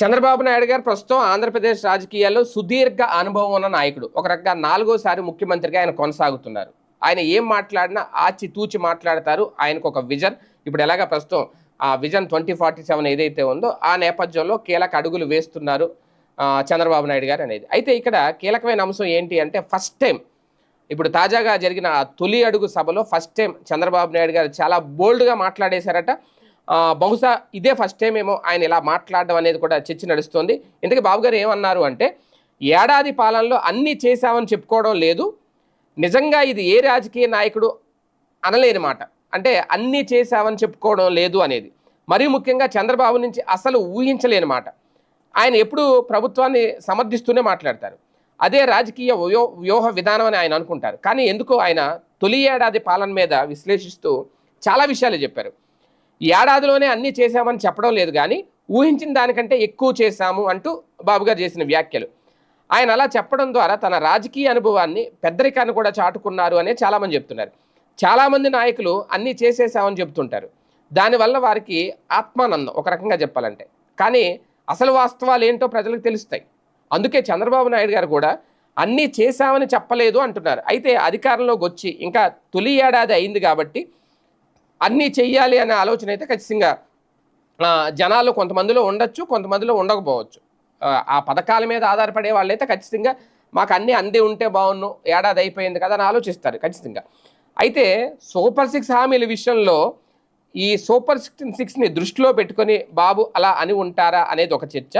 చంద్రబాబు నాయుడు గారు ప్రస్తుతం ఆంధ్రప్రదేశ్ రాజకీయాల్లో సుదీర్ఘ అనుభవం ఉన్న నాయకుడు. ఒక రకంగా నాలుగోసారి ముఖ్యమంత్రిగా ఆయన కొనసాగుతున్నారు. ఆయన ఏం మాట్లాడినా ఆచి తూచి మాట్లాడతారు. ఆయనకు ఒక విజన్. ఇప్పుడు ఎలాగా ప్రస్తుతం ఆ విజన్ ట్వంటీ ఫార్టీ సెవెన్ ఏదైతే ఉందో ఆ నేపథ్యంలో కీలక అడుగులు వేస్తున్నారు చంద్రబాబు నాయుడు గారు అనేది. అయితే ఇక్కడ కీలకమైన అంశం ఏంటి అంటే ఫస్ట్ టైం ఇప్పుడు తాజాగా జరిగిన తొలి అడుగు సభలో ఫస్ట్ టైం చంద్రబాబు నాయుడు గారు చాలా బోల్డ్గా మాట్లాడేశారట. బహుశా ఇదే ఫస్ట్ టైం ఏమో ఆయన ఇలా మాట్లాడడం అనేది కూడా చర్చ నడుస్తుంది. ఇంతకీ బాబు గారు ఏమన్నారు అంటే ఏడాది పాలనలో అన్నీ చేశామని చెప్పుకోవడం లేదు. నిజంగా ఇది ఏ రాజకీయ నాయకుడు అనలేని మాట. అంటే అన్నీ చేశామని చెప్పుకోవడం లేదు అనేది. మరీ ముఖ్యంగా చంద్రబాబు నుంచి అసలు ఊహించలేని మాట. ఆయన ఎప్పుడు ప్రభుత్వాన్ని సమర్థిస్తూనే మాట్లాడతారు. అదే రాజకీయ వ్యో వ్యూహ విధానం అని ఆయన అనుకుంటారు. కానీ ఎందుకో ఆయన తొలి ఏడాది పాలన మీద విశ్లేషిస్తూ చాలా విషయాలు చెప్పారు. ఏడాదిలోనే అన్నీ చేశామని చెప్పడం లేదు కానీ ఊహించిన దానికంటే ఎక్కువ చేశాము అంటూ బాబు గారు చేసిన వ్యాఖ్యలు. ఆయన అలా చెప్పడం ద్వారా తన రాజకీయ అనుభవాన్ని పెద్దరికాన్ని కూడా చాటుకున్నారు అనే చాలామంది చెప్తున్నారు. చాలామంది నాయకులు అన్నీ చేసేసామని చెప్తుంటారు. దానివల్ల వారికి ఆత్మానందం ఒక రకంగా చెప్పాలంటే. కానీ అసలు వాస్తవాలు ఏంటో ప్రజలకు తెలుస్తాయి. అందుకే చంద్రబాబు నాయుడు గారు కూడా అన్నీ చేశామని చెప్పలేదు అంటున్నారు. అయితే అధికారంలోకి వచ్చి ఇంకా తొలి ఏడాది అయింది కాబట్టి అన్నీ చెయ్యాలి అనే ఆలోచన అయితే ఖచ్చితంగా జనాలు కొంతమందిలో ఉండొచ్చు కొంతమందిలో ఉండకపోవచ్చు. ఆ, ఆ పథకాల మీద ఆధారపడే వాళ్ళైతే ఖచ్చితంగా మాకు అన్నీ అంది ఉంటే బాగున్ను ఏడాది అయిపోయింది కదా అని ఆలోచిస్తారు ఖచ్చితంగా. అయితే సూపర్ సిక్స్ హామీల విషయంలో ఈ సూపర్ సిక్స్ సిక్స్ని దృష్టిలో పెట్టుకొని బాబు అలా అని ఉంటారా అనేది ఒక చర్చ.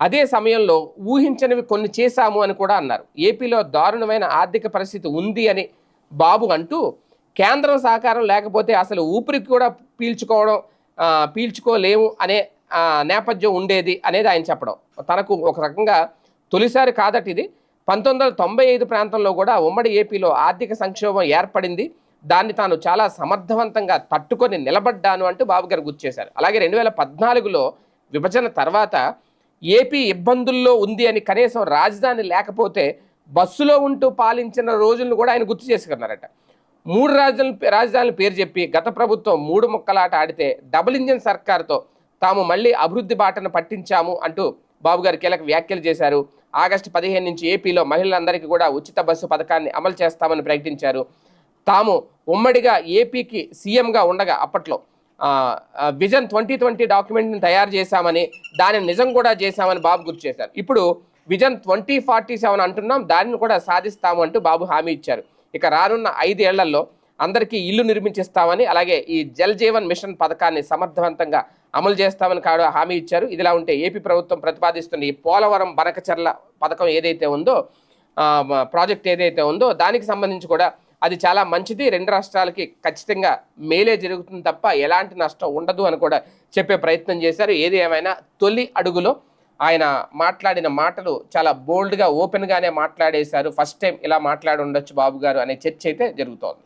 అదే సమయంలో ఊహించనివి కొన్ని చేశాము అని కూడా అన్నారు. ఏపీలో దారుణమైన ఆర్థిక పరిస్థితి ఉంది అని బాబు అంటూ కేంద్రం సహకారం లేకపోతే అసలు ఊపిరికి కూడా పీల్చుకోవడం పీల్చుకోలేము అనే నేపథ్యం ఉండేది అనేది ఆయన చెప్పడం. తనకు ఒక రకంగా తొలిసారి కాదట ఇది. పంతొమ్మిది వందల తొంభై ఐదు ప్రాంతంలో కూడా ఉమ్మడి ఏపీలో ఆర్థిక సంక్షోభం ఏర్పడింది. దాన్ని తాను చాలా సమర్థవంతంగా తట్టుకొని నిలబడ్డాను అంటూ బాబు గారు గుర్తు చేశారు. అలాగే రెండు వేల పద్నాలుగులో విభజన తర్వాత ఏపీ ఇబ్బందుల్లో ఉంది అని కనీసం రాజధాని లేకపోతే బస్సులో ఉంటూ పాలించిన రోజులను కూడా ఆయన గుర్తు చేసుకున్నారట. మూడు రాజధాని రాజధానుల పేరు చెప్పి గత ప్రభుత్వం మూడు ముక్కలాట ఆడితే డబుల్ ఇంజిన్ సర్కార్తో తాము మళ్ళీ అభివృద్ధి బాటను పట్టించాము అంటూ బాబు గారు కీలక వ్యాఖ్యలు చేశారు. ఆగస్టు పదిహేను నుంచి ఏపీలో మహిళలందరికీ కూడా ఉచిత బస్సు పథకాన్ని అమలు చేస్తామని ప్రకటించారు. తాము ఉమ్మడిగా ఏపీకి సీఎంగా ఉండగా అప్పట్లో విజన్ ట్వంటీ ట్వంటీ డాక్యుమెంట్ని తయారు చేశామని దానిని నిజం కూడా చేశామని బాబు గుర్తు చేశారు. ఇప్పుడు విజన్ ట్వంటీ ఫార్టీ సెవెన్ అంటున్నాం దానిని కూడా సాధిస్తాము అంటూ బాబు హామీ ఇచ్చారు. ఇక రానున్న ఐదేళ్ళలో అందరికీ ఇల్లు నిర్మించిస్తామని అలాగే ఈ జల్ జీవన్ మిషన్ పథకాన్ని సమర్థవంతంగా అమలు చేస్తామని కాడు హామీ ఇచ్చారు. ఇదిలా ఉంటే ఏపీ ప్రభుత్వం ప్రతిపాదిస్తున్న ఈ పోలవరం బనకచర్ల పథకం ఏదైతే ఉందో ప్రాజెక్ట్ ఏదైతే ఉందో దానికి సంబంధించి కూడా అది చాలా మంచిది. రెండు రాష్ట్రాలకి ఖచ్చితంగా మేలే జరుగుతుంది తప్ప ఎలాంటి నష్టం ఉండదు అని కూడా చెప్పే ప్రయత్నం చేశారు. ఏది ఏమైనా తొలి అడుగులో ఆయన మాట్లాడిన మాటలు చాలా బోల్డ్గా ఓపెన్గానే మాట్లాడేశారు. ఫస్ట్ టైం ఇలా మాట్లాడి ఉండొచ్చు బాబు గారు అనే చర్చ అయితే జరుగుతోంది.